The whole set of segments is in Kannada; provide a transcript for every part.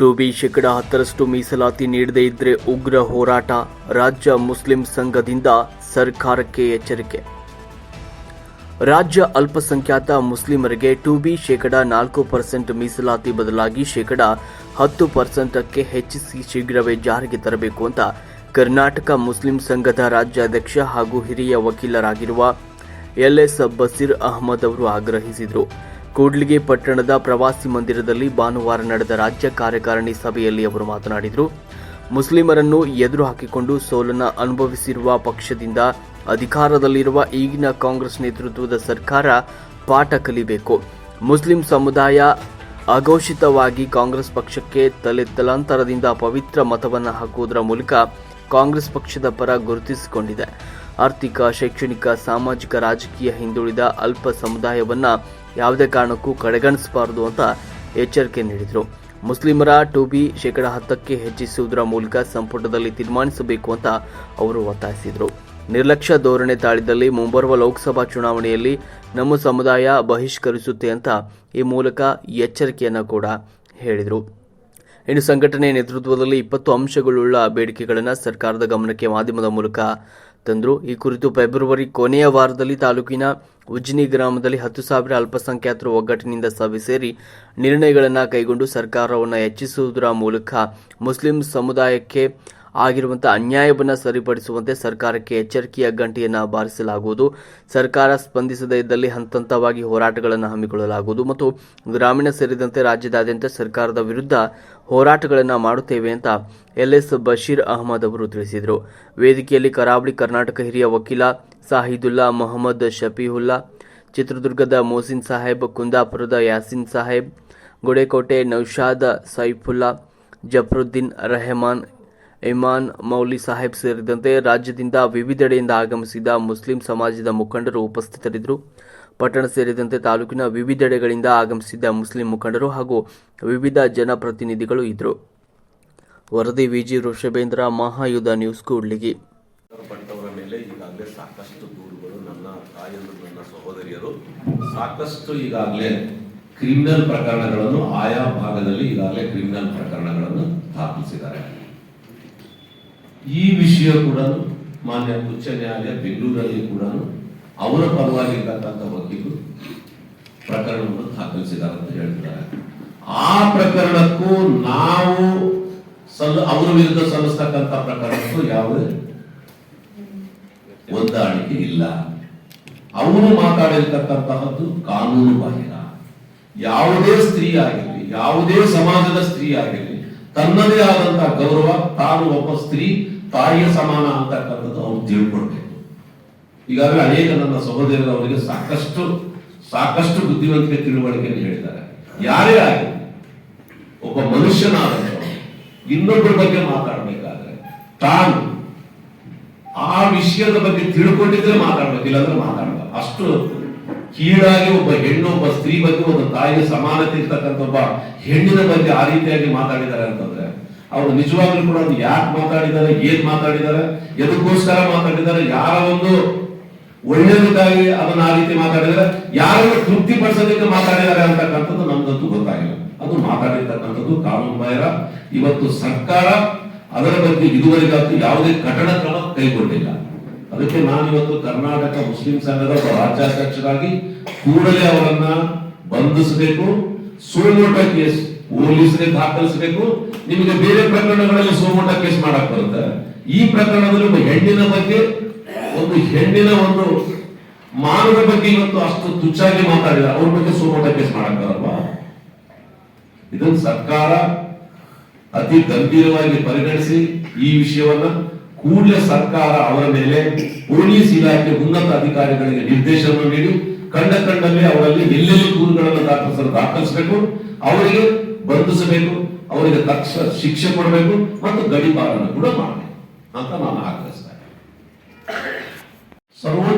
ಟು ಬಿ ಶೇಕಡ ಹತ್ತರಷ್ಟು ಮೀಸಲಾತಿ ನೀಡದೇ ಇದ್ರೆ ಉಗ್ರ ಹೋರಾಟ ರಾಜ್ಯ ಮುಸ್ಲಿಂ ಸಂಘದಿಂದ ಸರ್ಕಾರಕ್ಕೆ ಎಚ್ಚರಿಕೆ. ರಾಜ್ಯ ಅಲ್ಪಸಂಖ್ಯಾತ ಮುಸ್ಲಿಮರಿಗೆ ಟು ಬಿ ಶೇಕಡ ನಾಲ್ಕು ಪರ್ಸೆಂಟ್ ಮೀಸಲಾತಿ ಬದಲಾಗಿ ಶೇಕಡ ಹತ್ತು ಪರ್ಸೆಂಟಕ್ಕೆ ಹೆಚ್ಚಿಸಿ ಶೀಘ್ರವೇ ಜಾರಿಗೆ ತರಬೇಕು ಅಂತ ಕರ್ನಾಟಕ ಮುಸ್ಲಿಂ ಸಂಘದ ರಾಜ್ಯಾಧ್ಯಕ್ಷ ಹಾಗೂ ಹಿರಿಯ ವಕೀಲರಾಗಿರುವ ಎಲ್ ಎಸ್ ಬಸೀರ್ ಅಹಮದ್ ಅವರು ಆಗ್ರಹಿಸಿದರು. ಕೂಡ್ಲಿಗೆ ಪಟ್ಟಣದ ಪ್ರವಾಸಿ ಮಂದಿರದಲ್ಲಿ ಭಾನುವಾರ ನಡೆದ ರಾಜ್ಯ ಕಾರ್ಯಕಾರಿಣಿ ಸಭೆಯಲ್ಲಿ ಅವರು ಮಾತನಾಡಿದರು. ಮುಸ್ಲಿಮರನ್ನು ಎದುರು ಹಾಕಿಕೊಂಡು ಸೋಲನ್ನು ಅನುಭವಿಸಿರುವ ಪಕ್ಷದಿಂದ ಅಧಿಕಾರದಲ್ಲಿರುವ ಈಗಿನ ಕಾಂಗ್ರೆಸ್ ನೇತೃತ್ವದ ಸರ್ಕಾರ ಪಾಠ ಕಲಿಬೇಕು. ಮುಸ್ಲಿಂ ಸಮುದಾಯ ಅಘೋಷಿತವಾಗಿ ಕಾಂಗ್ರೆಸ್ ಪಕ್ಷಕ್ಕೆ ತಲೆ ತಲಾಂತರದಿಂದ ಪವಿತ್ರ ಮತವನ್ನು ಹಾಕುವುದರ ಮೂಲಕ ಕಾಂಗ್ರೆಸ್ ಪಕ್ಷದ ಪರ ಗುರುತಿಸಿಕೊಂಡಿದೆ. ಆರ್ಥಿಕ, ಶೈಕ್ಷಣಿಕ, ಸಾಮಾಜಿಕ, ರಾಜಕೀಯ ಹಿಂದುಳಿದ ಅಲ್ಪ ಸಮುದಾಯವನ್ನ ಯಾವುದೇ ಕಾರಣಕ್ಕೂ ಕಡೆಗಣಿಸಬಾರದು ಅಂತ ಎಚ್ಚರಿಕೆ ನೀಡಿದರು. ಮುಸ್ಲಿಮರ ಟು ಬಿ ಶೇಕಡ ಹತ್ತಕ್ಕೆ ಹೆಚ್ಚಿಸುವುದರ ಮೂಲಕ ಸಂಪುಟದಲ್ಲಿ ತೀರ್ಮಾನಿಸಬೇಕು ಅಂತ ಅವರು ಒತ್ತಾಯಿಸಿದರು. ನಿರ್ಲಕ್ಷ್ಯ ಧೋರಣೆ ತಾಳಿದಲ್ಲಿ ಮುಂಬರುವ ಲೋಕಸಭಾ ಚುನಾವಣೆಯಲ್ಲಿ ನಮ್ಮ ಸಮುದಾಯ ಬಹಿಷ್ಕರಿಸುತ್ತೆ ಅಂತ ಈ ಮೂಲಕ ಎಚ್ಚರಿಕೆಯನ್ನು ಕೂಡ ಹೇಳಿದರು. ಇನ್ನು ಸಂಘಟನೆ ನೇತೃತ್ವದಲ್ಲಿ ಇಪ್ಪತ್ತು ಅಂಶಗಳುಳ್ಳ ಬೇಡಿಕೆಗಳನ್ನು ಸರ್ಕಾರದ ಗಮನಕ್ಕೆ ಮಾಧ್ಯಮದ ಮೂಲಕ ತಂದರು. ಈ ಕುರಿತು ಫೆಬ್ರವರಿ ಕೊನೆಯ ವಾರದಲ್ಲಿ ತಾಲೂಕಿನ ಉಜ್ಜಿನಿ ಗ್ರಾಮದಲ್ಲಿ ಹತ್ತು ಸಾವಿರ ಅಲ್ಪಸಂಖ್ಯಾತರು ಒಗ್ಗಟ್ಟಿನಿಂದ ಸಭೆ ಸೇರಿ ನಿರ್ಣಯಗಳನ್ನು ಕೈಗೊಂಡು ಸರ್ಕಾರವನ್ನು ಹೆಚ್ಚಿಸುವುದರ ಮೂಲಕ ಮುಸ್ಲಿಂ ಸಮುದಾಯಕ್ಕೆ ಆಗಿರುವಂತಹ ಅನ್ಯಾಯವನ್ನು ಸರಿಪಡಿಸುವಂತೆ ಸರ್ಕಾರಕ್ಕೆ ಎಚ್ಚರಿಕೆಯ ಗಂಟೆಯನ್ನು ಬಾರಿಸಲಾಗುವುದು. ಸರ್ಕಾರ ಸ್ಪಂದಿಸದೇ ಇದ್ದಲ್ಲಿ ಹಂತ ಹಂತವಾಗಿ ಹೋರಾಟಗಳನ್ನು ಹಮ್ಮಿಕೊಳ್ಳಲಾಗುವುದು. ಮತ್ತು ಗ್ರಾಮೀಣ ಸೇರಿದಂತೆ ರಾಜ್ಯದಾದ್ಯಂತ ಸರ್ಕಾರದ ವಿರುದ್ಧ ಹೋರಾಟಗಳನ್ನು ಮಾಡುತ್ತೇವೆ ಅಂತ ಎಲ್ ಎಸ್ ಬಶೀರ್ ಅಹಮದ್ ಅವರು ತಿಳಿಸಿದರು. ವೇದಿಕೆಯಲ್ಲಿ ಕರಾವಳಿ ಕರ್ನಾಟಕ ಹಿರಿಯ ವಕೀಲ ಸಾಹಿದುಲ್ಲಾ ಮೊಹಮ್ಮದ್ ಶಫೀಹುಲ್ಲಾ, ಚಿತ್ರದುರ್ಗದ ಮೋಸಿನ್ ಸಾಹೇಬ್, ಕುಂದಾಪುರದ ಯಾಸಿನ್ ಸಾಹೇಬ್, ಗುಡೇಕೋಟೆ ನೌಶಾದ್ ಸೈಫುಲ್ಲಾ, ಜಫರುದ್ದೀನ್ ರೆಹಮಾನ್, ಇಮಾನ್ ಮೌಲಿ ಸಾಹೇಬ್ ಸೇರಿದಂತೆ ರಾಜ್ಯದಿಂದ ವಿವಿಧೆಡೆಯಿಂದ ಆಗಮಿಸಿದ ಮುಸ್ಲಿಂ ಸಮಾಜದ ಮುಖಂಡರು ಉಪಸ್ಥಿತರಿದ್ದರು. ಪಟ್ಟಣ ಸೇರಿದಂತೆ ತಾಲೂಕಿನ ವಿವಿಧೆಡೆಗಳಿಂದ ಆಗಮಿಸಿದ್ದ ಮುಸ್ಲಿಂ ಮುಖಂಡರು ಹಾಗೂ ವಿವಿಧ ಜನಪ್ರತಿನಿಧಿಗಳು ಇದ್ದರು. ವರದಿ ವಿಜಿ ವೃಷಭೇಂದ್ರ ಮಹಾಯುಧ ನ್ಯೂಸ್, ಕೂಡ್ಲಿಗಿ. ಪಟ್ಟವರ ಮೇಲೆ ಈಗಾಗಲೇ ಸಾಕಷ್ಟು ದೂರುಗಳು ನನ್ನ ತಾಯಿಯರು ನನ್ನ ಸಹೋದರಿಯರು ಸಾಕಷ್ಟು ಈಗಾಗಲೇ ಕ್ರಿಮಿನಲ್ ಪ್ರಕರಣಗಳನ್ನು ಆಯಾ ಭಾಗದಲ್ಲಿ ಈಗಾಗಲೇ ಕ್ರಿಮಿನಲ್ ಪ್ರಕರಣಗಳನ್ನು ದಾಖಲಿಸಿದ್ದಾರೆ. ಈ ವಿಷಯ ಕೂಡ ಮಾನ್ಯ ಉಚ್ಚ ನ್ಯಾಯಾಲಯ ಬೆಂಗಳೂರಲ್ಲಿ ಕೂಡ ಅವರ ಪರವಾಗಿರ್ತಕ್ಕಂಥ ವಕೀಲರು ಪ್ರಕರಣವನ್ನು ದಾಖಲಿಸಿದ್ದಾರೆ ಅಂತ ಹೇಳ್ತಾರೆ ಆ ಪ್ರಕರಣಕ್ಕೂ ನಾವು ಸಲ್ಲ ಅವರ ವಿರುದ್ಧ ಸಲ್ಲಿಸ್ತಕ್ಕಂಥ ಪ್ರಕರಣಕ್ಕೂ ಯಾವುದೇ ಹೊಂದಾಣಿಕೆ ಇಲ್ಲ. ಅವರು ಮಾತಾಡಿರ್ತಕ್ಕಂತಹದ್ದು ಕಾನೂನು ಬಾಹಿರ ಯಾವುದೇ ಸ್ತ್ರೀ ಆಗಿರಲಿ, ಯಾವುದೇ ಸಮಾಜದ ಸ್ತ್ರೀ ಆಗಿರಲಿ, ತನ್ನದೇ ಆದಂತಹ ಗೌರವ, ತಾನು ಒಬ್ಬ ಸ್ತ್ರೀ, ತಾಯಿಯ ಸಮಾನ ಅಂತಕ್ಕಂಥದ್ದು ಅವ್ರು ತಿಳ್ಕೊಳ್ಬೇಕು. ಈಗಾಗಲೇ ಅನೇಕ ನನ್ನ ಸಹೋದರರು ಅವರಿಗೆ ಸಾಕಷ್ಟು ಸಾಕಷ್ಟು ಬುದ್ಧಿವಂತಿಕೆ ತಿಳುವಳಿಕೆಯನ್ನು ಹೇಳಿದ್ದಾರೆ. ಯಾರೇ ಆಗಲಿ ಒಬ್ಬ ಮನುಷ್ಯನಾದ್ರೆ ಇನ್ನೊಬ್ಬರ ಬಗ್ಗೆ ಮಾತಾಡಬೇಕಾದ್ರೆ, ತಾನು ಆ ವಿಷಯದ ಬಗ್ಗೆ ತಿಳ್ಕೊಂಡಿದ್ರೆ ಮಾತಾಡ್ಬೇಕು, ಇಲ್ಲಾಂದ್ರೆ ಮಾತಾಡಲ್ಲ ಅಷ್ಟು ಕೀಳಾಗಿ ಒಬ್ಬ ಹೆಣ್ಣು, ಒಬ್ಬ ಸ್ತ್ರೀ ಬಗ್ಗೆ ಒಂದು ತಾಯಿಗೆ ಸಮಾನತೆ ಇರ್ತಕ್ಕಂಥ ಒಬ್ಬ ಹೆಣ್ಣಿನ ಬಗ್ಗೆ ಆ ರೀತಿಯಾಗಿ ಮಾತಾಡಿದ್ದಾರೆ ಅಂತಂದ್ರೆ, ಅವರು ನಿಜವಾಗ್ಲೂ ಕೂಡ ಯಾಕೆ ಮಾತಾಡಿದ್ದಾರೆ, ಏನ್ ಮಾತಾಡಿದ್ದಾರೆ, ಎದಕ್ಕೋಸ್ಕರ ಮಾತಾಡಿದ್ದಾರೆ, ಯಾರ ಒಂದು ಒಳ್ಳೇದಕ್ಕಾಗಿ ಅದನ್ನ ಆ ರೀತಿ ಮಾತಾಡಿದ್ರೆ ಯಾರು ತೃಪ್ತಿ ಪಡಿಸೋದಕ್ಕೆ ಮಾತಾಡಿದ್ದಾರೆ ಅಂತಕ್ಕಂಥದ್ದು ನಮ್ಗಂತೂ ಗೊತ್ತಾಗಿಲ್ಲ. ಅದು ಮಾತಾಡಿರ್ತಕ್ಕಂಥದ್ದು ಕಾನೂನು ಬಾಹಿರ. ಇವತ್ತು ಸರ್ಕಾರ ಅದರ ಬಗ್ಗೆ ಇದುವರೆಗಾತು ಯಾವುದೇ ಕಠಿಣ ಕ್ರಮ ಕೈಗೊಂಡಿಲ್ಲ. ಅದಕ್ಕೆ ನಾನು ಇವತ್ತು ಕರ್ನಾಟಕ ಮುಸ್ಲಿಂ ಸಂಘದ ರಾಜ್ಯಾಧ್ಯಕ್ಷರಾಗಿ ಕೂಡಲೇ ಅವರನ್ನ ಬಂಧಿಸಬೇಕು, ಸೋಮೋಟ ಕೇಸ್ ಪೊಲೀಸರಿಗೆ ದಾಖಲಿಸಬೇಕು. ನಿಮಗೆ ಬೇರೆ ಪ್ರಕರಣಗಳಲ್ಲಿ ಸೋಮೋಟ ಕೇಸ್ ಮಾಡಕ್ ಬರುತ್ತೆ. ಈ ಪ್ರಕರಣದಲ್ಲಿ ಹೆಣ್ಣಿನ ಬಗ್ಗೆ ಒಂದು ಹೆಣ್ಣಿನ ಒಂದು ಮಾನದ ಬಗ್ಗೆ ಇವತ್ತು ಅಷ್ಟು ತುಚ್ಚಾಗಿ ಮಾತಾಡಿಲ್ಲ ಅವ್ರ ಬಗ್ಗೆ ಸೋಮೋಟ ಕೇಸ್ ಮಾಡಕ್ಕಲ್ವಾ ಇದನ್ನ ಸರ್ಕಾರ ಅತಿ ಗಂಭೀರವಾಗಿ ಪರಿಗಣಿಸಿ ಈ ವಿಷಯವನ್ನ ಕೂಡಲೇ ಸರ್ಕಾರ ಅವರ ಮೇಲೆ ಪೊಲೀಸ್ ಇಲಾಖೆ ಉನ್ನತ ಅಧಿಕಾರಿಗಳಿಗೆ ನಿರ್ದೇಶನ ನೀಡಿ, ಕಂಡ ಕಂಡಲ್ಲಿ ಅವರಲ್ಲಿ ಎಲ್ಲೆಲ್ಲಿ ದೂರುಗಳನ್ನು ದಾಖಲಿಸಲು ದಾಖಲಿಸಬೇಕು, ಅವರಿಗೆ ಬಂಧಿಸಬೇಕು, ಅವರಿಗೆ ತಕ್ಷಣ ಶಿಕ್ಷೆ ಕೊಡಬೇಕು ಮತ್ತು ಗಡಿಪಾರನ್ನು ಕೂಡ ಮಾಡಬೇಕು ಅಂತ ನಾನು ಆಗ್ರಹಿಸ್ತಾ ಇದ್ದೀನಿ.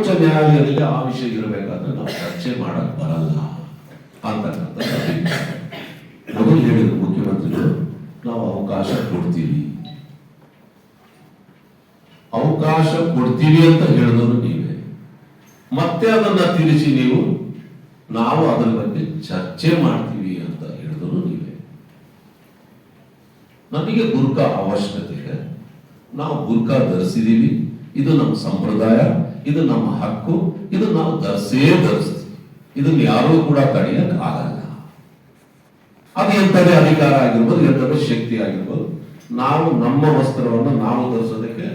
ಸರ್ವೋಚ್ಚ ನ್ಯಾಯಾಲಯದಲ್ಲಿ ಆ ವಿಷಯ ಇರಬೇಕಾದ್ರೆ ನಾವು ಚರ್ಚೆ ಮಾಡಕ್ ಬರಲ್ಲ ಅಂತಕ್ಕಂಥ. ಮೊದಲು ಹೇಳಿದ್ರು ಮುಖ್ಯಮಂತ್ರಿಗಳು, ನಾವು ಅವಕಾಶ ಕೊಡ್ತೀವಿ. ಅವಕಾಶ ಕೊಡ್ತೀವಿ ಅಂತ ಹೇಳಿದ್ರು ನೀವೇ. ಮತ್ತೆ ಅದನ್ನ ತಿಳಿಸಿ ನೀವು, ನಾವು ಅದರ ಬಗ್ಗೆ ಚರ್ಚೆ ಮಾಡ್ತೀವಿ ಅಂತ ಹೇಳಿದ್ರು ನೀವೇ. ನಮಗೆ ಬುರ್ಕಾ ಅವಶ್ಯಕತೆ ಇದೆ. ನಾವು ಬುರ್ಕಾ ಧರಿಸಿದೀವಿ. ಇದು ನಮ್ಮ ಸಂಪ್ರದಾಯ. ಇದು ನಮ್ಮ ಹಕ್ಕು, ಇದು ನಾವು ಧರಿಸೇ ಧರಿಸ್ತೀವಿ ಇದನ್ನ ಯಾರೂ ಕೂಡ ಕಡಿಯಕ್ಕೆ ಆಗಲ್ಲ. ಅದು ಎಂಥದೇ ಅಧಿಕಾರ ಆಗಿರ್ಬೋದು, ಎಂಥದೇ ಶಕ್ತಿ ಆಗಿರ್ಬೋದು. ನಾವು ನಮ್ಮ ವಸ್ತ್ರವನ್ನು ನಾವು ಧರಿಸೋದಕ್ಕೆ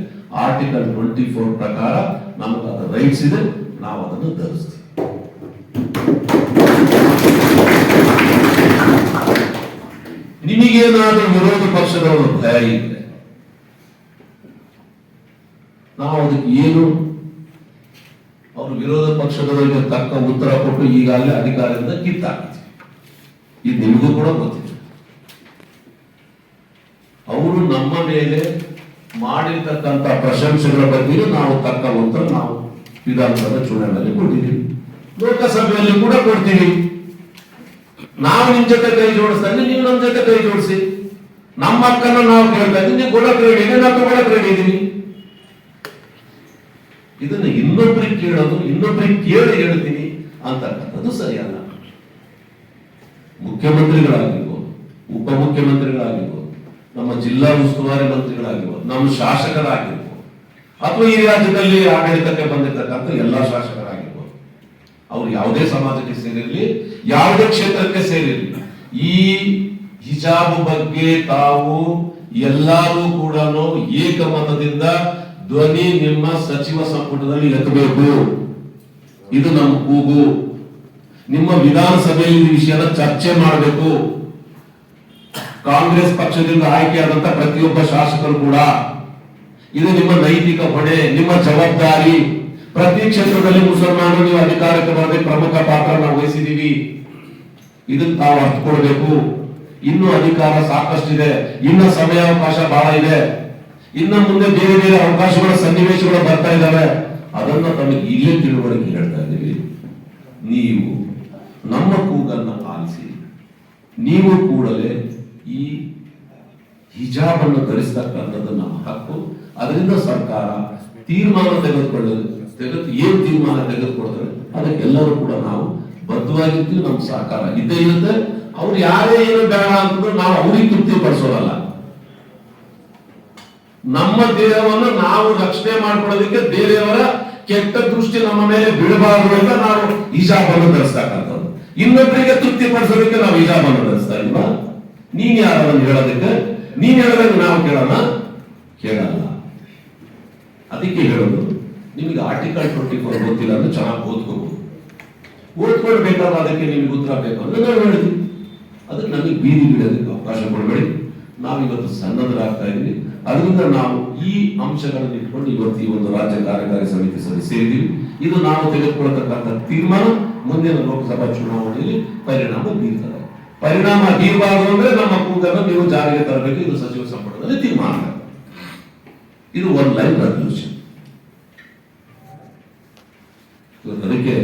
ಆರ್ಟಿಕಲ್ ಟ್ವೆಂಟಿ ಫೋರ್ ಪ್ರಕಾರ ನಮಗೆ ಅದು ರೈಟ್ಸ್ ಇದೆ, ನಾವು ಅದನ್ನು ಧರಿಸ್ತೀವಿ. ನಿಮಗೇನಾದ್ರೂ ವಿರೋಧ ಪಕ್ಷದವರು ಭಯ ಇದ್ರೆ, ನಾವು ಅದಕ್ಕೆ ಏನು ವಿರೋಧ ಪಕ್ಷದವರಿಗೆ ತಕ್ಕ ಉತ್ತರ ಕೊಟ್ಟು ಈಗಾಗಲೇ ಅಧಿಕಾರದಿಂದ ಕಿತ್ತಾಕಿ ಇದು ನಿಮಗೂ ಕೂಡ ಗೊತ್ತಿದೆ. ಅವರು ನಮ್ಮ ಮೇಲೆ ಮಾಡಿರ್ತಕ್ಕಂಥ ಪ್ರಶಂಸೆಗಳ ಬಗ್ಗೆ ನಾವು ತಕ್ಕ ಉತ್ತರ ನಾವು ವಿಧಾನಸಭೆ ಚುನಾವಣೆಯಲ್ಲಿ ಕೊಟ್ಟಿದ್ದೀವಿ. ಲೋಕಸಭೆಯಲ್ಲಿ ಕೂಡ ಕೊಡ್ತೀವಿ. ನಾವು ನಿಮ್ ಜೊತೆ ಕೈ ಜೋಡಿಸ್ತಾರೆ, ನೀವು ನಮ್ಮ ಜೊತೆ ಕೈ ಜೋಡಿಸಿ. ನಮ್ಮ ಅಕ್ಕನ ನಾವು ಕೇಳ್ತಾ ಇದ್ದೀವಿ, ನೀವು ಕೊಡಕ್ ರೆಡಿ ನಾವು ರೆಡಿ ಇದೀವಿ ಇದನ್ನ ಇನ್ನೊಬ್ರಿಗೆ ಕೇಳೋದು, ಇನ್ನೊಬ್ರಿಗೆ ಕೇಳಿ ಹೇಳ್ತೀನಿ ಅಂತಕ್ಕಂಥದ್ದು ಸರಿಯಲ್ಲ. ಮುಖ್ಯಮಂತ್ರಿಗಳಾಗಿರ್ಬೋದು, ಉಪಮುಖ್ಯಮಂತ್ರಿಗಳಾಗಿರ್ಬೋದು, ನಮ್ಮ ಜಿಲ್ಲಾ ಉಸ್ತುವಾರಿ ಮಂತ್ರಿಗಳಾಗಿರ್ಬೋದು, ನಮ್ಮ ಶಾಸಕರಾಗಿರ್ಬೋದು, ಅಥವಾ ಈ ರಾಜ್ಯದಲ್ಲಿ ಆಡಳಿತಕ್ಕೆ ಬಂದಿರತಕ್ಕಂಥ ಎಲ್ಲಾ ಶಾಸಕರಾಗಿರ್ಬೋದು, ಅವ್ರು ಯಾವುದೇ ಸಮಾಜಕ್ಕೆ ಸೇರಿರಲಿ, ಯಾವುದೇ ಕ್ಷೇತ್ರಕ್ಕೆ ಸೇರಿರಲಿ, ಈ ಹಿಜಾಬ್ ಬಗ್ಗೆ ತಾವು ಎಲ್ಲರೂ ಕೂಡ ಏಕಮತದಿಂದ ಧ್ವನಿ ನಿಮ್ಮ ಸಚಿವ ಸಂಪುಟದಲ್ಲಿ ಎತ್ತಬೇಕು. ಇದು ನಮ್ಮ ಕೂಗು. ನಿಮ್ಮ ವಿಧಾನಸಭೆಯಲ್ಲಿ ಈ ವಿಷಯನ ಚರ್ಚೆ ಮಾಡಬೇಕು. ಕಾಂಗ್ರೆಸ್ ಪಕ್ಷದಿಂದ ಆಯ್ಕೆಯಾದಂತ ಪ್ರತಿಯೊಬ್ಬ ಶಾಸಕರು ಕೂಡ ಇದು ನಿಮ್ಮ ನೈತಿಕ ಹೊಣೆ, ನಿಮ್ಮ ಜವಾಬ್ದಾರಿ. ಪ್ರತಿ ಕ್ಷೇತ್ರದಲ್ಲಿ ಮುಸಲ್ಮಾನರು ನೀವು ಅಧಿಕಾರಕ್ಕೆ ಬರದೆ ಪ್ರಮುಖ ಪಾತ್ರ ನಾವು ವಹಿಸಿದೀವಿ ಇದನ್ನ ತಾವು ಅರ್ಥಕೊಳ್ಬೇಕು ಇನ್ನು ಅಧಿಕಾರ ಸಾಕಷ್ಟಿದೆ. ಇನ್ನು ಸಮಯಾವಕಾಶ ಬಹಳ ಇದೆ. ಇನ್ನ ಮುಂದೆ ಬೇರೆ ಬೇರೆ ಅವಕಾಶಗಳ, ಸನ್ನಿವೇಶಗಳು ಬರ್ತಾ ಇದಾವೆ ಅದನ್ನ ತಮಗೆ ಇಲ್ಲೇ ತಿಳುವಳಿಕೆ ಹೇಳ್ತಾ ಇದ್ದೀವಿ. ನೀವು ನಮ್ಮ ಕೂಗನ್ನ ಆಲಿಸಿ ನೀವು ಕೂಡಲೇ ಈ ಹಿಜಾಬ್ ಅನ್ನು ಧರಿಸ್ತಕ್ಕಂಥದ್ದು ನಮ್ಮ ಹಕ್ಕು. ಅದರಿಂದ ಸರ್ಕಾರ ತೀರ್ಮಾನ ತೆಗೆದುಕೊಳ್ಳಲು ತೆಗೆದು ಏನ್ ತೀರ್ಮಾನ ತೆಗೆದುಕೊಳ್ತಾರೆ ಅದಕ್ಕೆಲ್ಲರೂ ಕೂಡ ನಾವು ಬದ್ಧವಾಗಿರ್ತೀವಿ ನಮ್ಮ ಸಹಕಾರ ಇದ್ದೇ ಇರುತ್ತೆ. ಅವ್ರು ಯಾರೇ ಏನು ಬೇಡ ಅಂತ ನಾವು ಅವ್ರಿಗೆ ತೃಪ್ತಿ ಪಡಿಸೋದಲ್ಲ ನಮ್ಮ ದೇಹವನ್ನು ನಾವು ರಕ್ಷಣೆ ಮಾಡ್ಕೊಳ್ಳೋದಕ್ಕೆ ಬೇರೆಯವರ ಕೆಟ್ಟ ದೃಷ್ಟಿ ನಮ್ಮ ಮೇಲೆ ಬೀಳಬಾರದು ಅಂತ ನಾವು ಈಜಾಬನ್ನು ಧರಿಸ್ತಕ್ಕಂಥದ್ದು. ಇನ್ನೊಬ್ಬರಿಗೆ ತೃಪ್ತಿ ಪಡಿಸೋದಕ್ಕೆ ನಾವು ಈಜಾಬನ್ನು ಧರಿಸ್ತಾ ಇಲ್ವಾ ನೀನ್ ಯಾರನ್ನು ಹೇಳೋದಕ್ಕೆ? ನೀನ್ ಹೇಳೋದಕ್ಕೆ ನಾವು ಕೇಳೋಣ? ಕೇಳಲ್ಲ. ಅದಕ್ಕೆ ಹೇಳೋದು, ನಿಮಗೆ ಆರ್ಟಿಕಲ್ ಟ್ವೆಂಟಿ ಫೋರ್ ಗೊತ್ತಿಲ್ಲ ಅಂದ್ರೆ ಚೆನ್ನಾಗಿ ಓದ್ಕೋಬಹುದು ಓದ್ಕೊಳ್ಬೇಕಾದ್ರೆ ಅದಕ್ಕೆ ನಿಮ್ಗೆ ಉತ್ತರ ಬೇಕು ಅಂದ್ರೆ ನಾವು ಹೇಳಿದ್ವಿ ಅದಕ್ಕೆ ನಮಗೆ ಬೀದಿ ಬಿಡೋದಕ್ಕೆ ಅವಕಾಶ ಕೊಡಬೇಡಿ. ನಾವಿವತ್ತು ಇವತ್ತು ಇದ್ದೀವಿ. ಇದ್ವಿ ಅದರಿಂದ ನಾವು ಈ ಅಂಶಗಳನ್ನು ಇಟ್ಕೊಂಡು ಇವತ್ತು ಈ ಒಂದು ರಾಜ್ಯ ಕಾರ್ಯಕಾರಿ ಸಮಿತಿ ಸಭೆ ಸೇರಿದೀವಿ ಇದು ನಾವು ತೆಗೆದುಕೊಳ್ಳತಕ್ಕಂಥ ತೀರ್ಮಾನ ಮುಂದಿನ ಲೋಕಸಭಾ ಚುನಾವಣೆಯಲ್ಲಿ ಪರಿಣಾಮ ಬೀರ್ತದೆ. ಪರಿಣಾಮ ಬೀರಬಾರದು ಅಂದ್ರೆ ನಮ್ಮ ಕೂಗನ್ನು ನೀವು ಜಾರಿಗೆ ತರಬೇಕು. ಇದು ಸಚಿವ ಸಂಪುಟದಲ್ಲಿ ತೀರ್ಮಾನ. ಇದು ಒನ್ ಲೈನ್ ರೆಸಲ್ಯೂಷನ್ ಅದಕ್ಕೆ